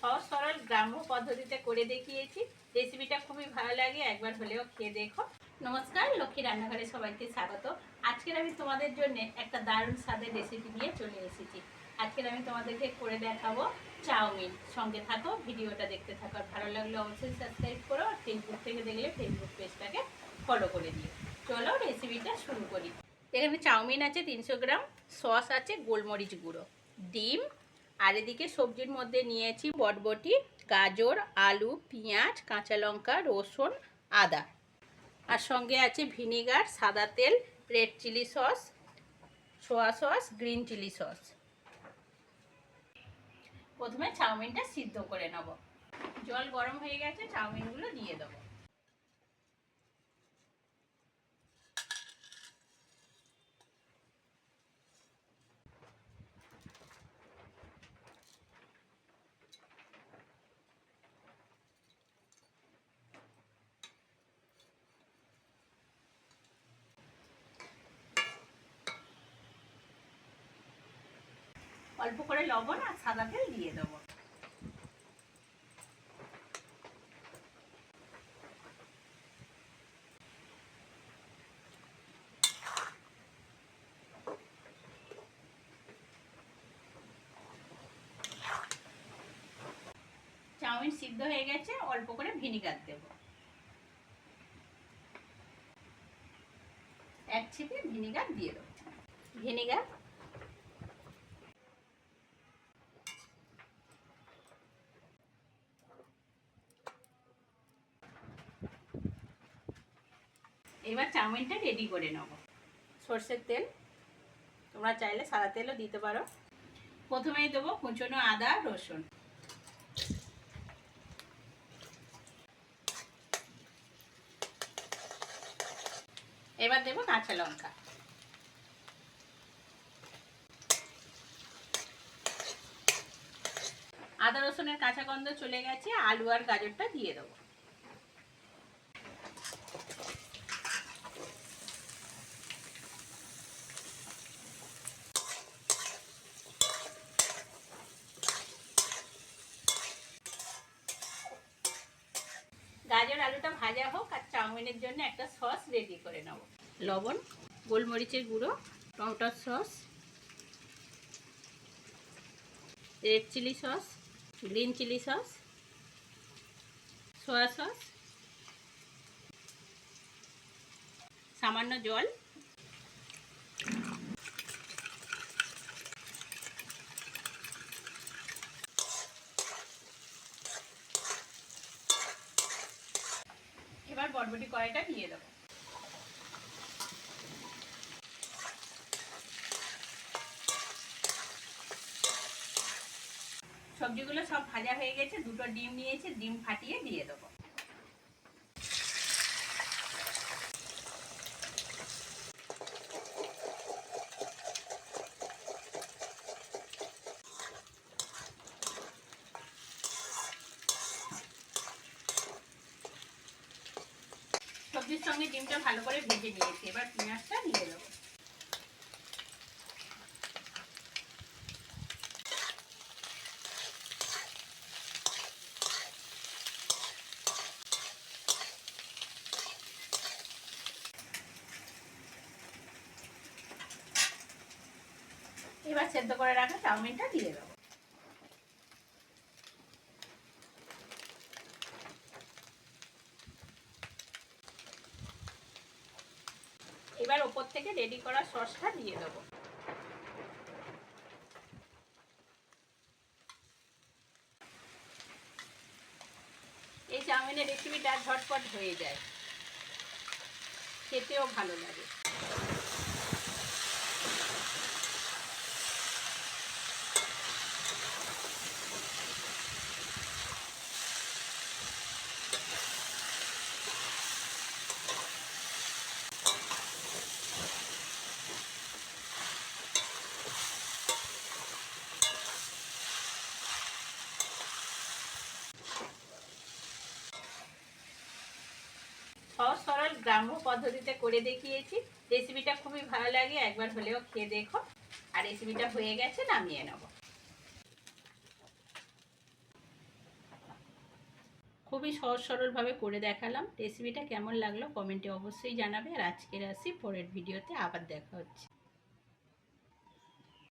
সহজ সরল গ্রাম্য পদ্ধতিতে করে দেখিয়েছি। রেসিপিটা খুবই ভালো লাগে, একবার হলেও খেয়ে দেখো। নমস্কার লক্ষ্মী রান্নাঘরে সবাইকে স্বাগত। আজকের আমি তোমাদের জন্য একটা দারুণ স্বাদের রেসিপি নিয়ে চলে এসেছি। আজকের আমি তোমাদেরকে করে দেখাবো চাউমিন। সঙ্গে থাকো, ভিডিওটা দেখতে থাকো। আর ভালো লাগলে অবশ্যই সাবস্ক্রাইব করো, আর ফেসবুক থেকে দেখলে ফেসবুক পেজটাকে ফলো করে দিও। চলো রেসিপিটা শুরু করি। এখানে চাউমিন আছে তিনশো গ্রাম সস আছে গোলমরিচ গুঁড়ো, ডিম আর এদিকে সবজির মধ্যে নিয়েছি বটবটি, গাজর, আলু, পেঁয়াজ, কাঁচা লঙ্কা, রসুন, আদা। আর সঙ্গে আছে ভিনিগার, সাদা তেল, red chilli sauce, soya sauce, green chilli sauce. প্রথমে চাউমিনটা সিদ্ধ করে নেব। জল গরম হয়ে গেছে, চাউমিনগুলো দিয়ে দেবো। অল্প করে লবণ আর সাদা তেল দিয়ে দেবো। চাউমিন সিদ্ধ হয়ে গেছে, অল্প করে ভিনিগার দেব। এক ছিপে ভিনিগার দিয়ে দেবো। ভিনিগার এবার চাউমিনটা রেডি করে নেব। সর্ষের তেল, তোমরা চাইলে সাদা তেলও দিতে পারো। প্রথমেই দেবো কুচনো আদা, রসুন। এবার দেবো কাঁচা লঙ্কা। আদা, রসুনের কাঁচা গন্ধ চলে গেছে, আলু আর গাজরটা দিয়ে দেবো। গাজর আলুটা ভাজা হোক আর চাউমিনের জন্য একটা সস রেডি করে নেব। লবণ, গোলমরিচের গুঁড়ো টমেটোর sauce red chilli sauce green chilli sauce soya sauce সামান্য জল এবার বটবটি কড়াইটা দিয়ে দেবো সবজিগুলো সব ভাজা হয়ে গেছে, দুটো ডিম নিয়েছে, ডিম ফাটিয়ে দিয়ে দেবো। সবজির সঙ্গে ডিমটা ভালো করে ভেজে নিয়েছি। এবার পেঁয়াজটা দিয়ে দেবো। এবার সেদ্ধ করে রাখা চাউমিনটা দিয়ে দেবো। এবার ওপর থেকে রেডি করা সসটা দিয়ে দেবো। এই চাউমিনের রেসিপিটা ঝটপট হয়ে যায়। খেতেও ভালো লাগে সহজ সরল গ্রাম্য পদ্ধতিতে করে দেখিয়েছি। রেসিপিটা খুবই ভালো লাগে, একবার হলেও খেয়ে দেখো। আর রেসিপিটা হয়ে গেছে, নামিয়ে নেব। খুবই সহজ সরলভাবে করে দেখালাম। রেসিপিটা কেমন লাগল কমেন্টে অবশ্যই জানাবে। আর আজকের আসি, পরের ভিডিওতে আবার দেখা হচ্ছে।